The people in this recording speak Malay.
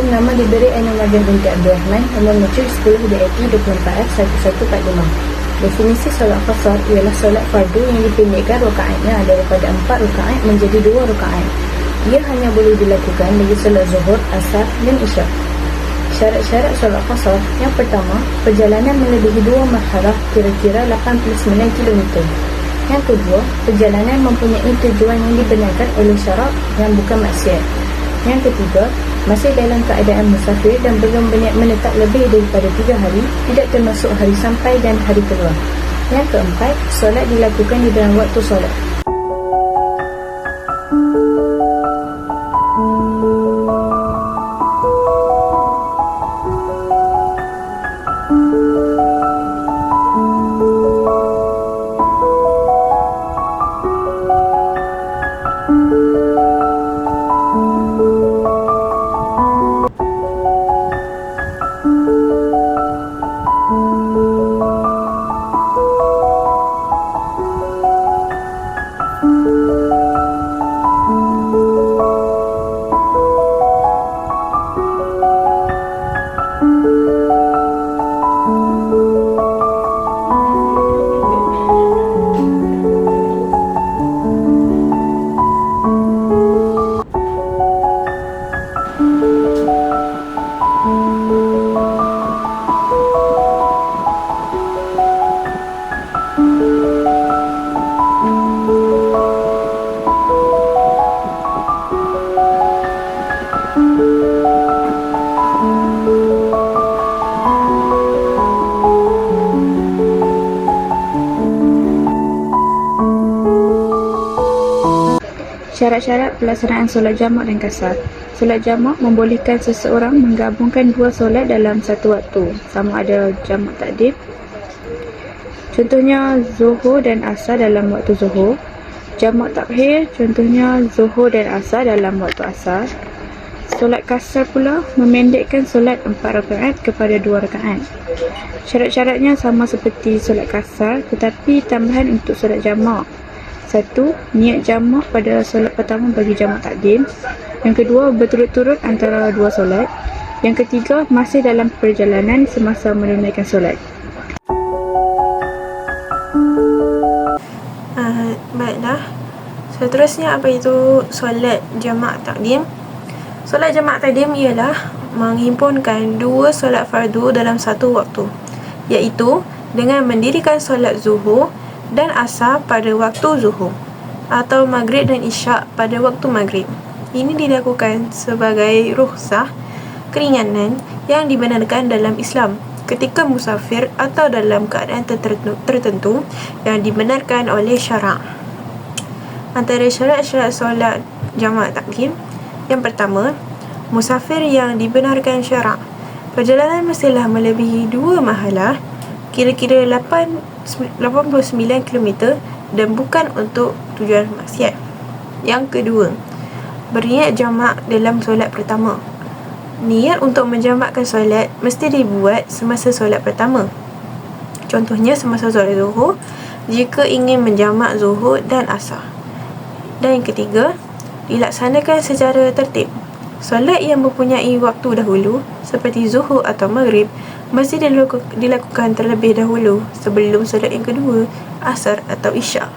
nama diberi Ainul Maryam binti Abdul Rahman Nomor muncul 10 DAT 24 1145 Definisi solat qasar ialah solat fardu yang dipendekkan rakaatnya daripada 4 rakaat menjadi 2 rakaat. Ia hanya boleh dilakukan bagi solat zuhur, asar dan isyak. Syarat-syarat solat qasar Yang pertama, perjalanan melebihi 2 marhalah kira-kira 89 km. Yang kedua, perjalanan mempunyai tujuan yang dibenarkan oleh syarak yang bukan maksiat. Yang ketiga, masih dalam keadaan musafir dan belum berniat menetap lebih daripada tiga hari, tidak termasuk hari sampai dan hari keluar. Yang keempat, solat dilakukan di dalam waktu solat. Syarat-syarat pelaksanaan solat jamak dan kasar. Solat jamak membolehkan seseorang menggabungkan dua solat dalam satu waktu. Sama ada jamak takdim. Contohnya zuhur dan asar dalam waktu zuhur. Jamak takhir contohnya zuhur dan asar dalam waktu asar. Solat kasar pula memendekkan solat empat rakaat kepada dua rakaat. Syarat-syaratnya sama seperti solat kasar tetapi tambahan untuk solat jamak. Satu, niat jamak pada solat pertama bagi jamak takdim. Yang kedua, berturut-turut antara dua solat. Yang ketiga, masih dalam perjalanan semasa menunaikan solat. Uh, baiklah. Seterusnya apa itu solat jamak takdim? Solat jamak takdim ialah menghimpunkan dua solat fardu dalam satu waktu, iaitu dengan mendirikan solat zuhur dan asar pada waktu zuhur atau maghrib dan isyak pada waktu maghrib. Ini dilakukan sebagai rukhsah keringanan yang dibenarkan dalam Islam ketika musafir atau dalam keadaan tertentu yang dibenarkan oleh syarak. Antara syarat-syarat solat jamaah takdim yang pertama, musafir yang dibenarkan syarak. Perjalanan mestilah melebihi dua mahalah kira-kira 8 89 km dan bukan untuk tujuan maksiat. Yang kedua, berniat jamak dalam solat pertama. Niat untuk menjamakkan solat mesti dibuat semasa solat pertama. Contohnya semasa solat zuhur jika ingin menjamak zuhur dan asar. Dan yang ketiga, dilaksanakan secara tertib. Solat yang mempunyai waktu dahulu seperti zuhur atau maghrib mesti dilakukan terlebih dahulu sebelum solat yang kedua, asar atau isyak.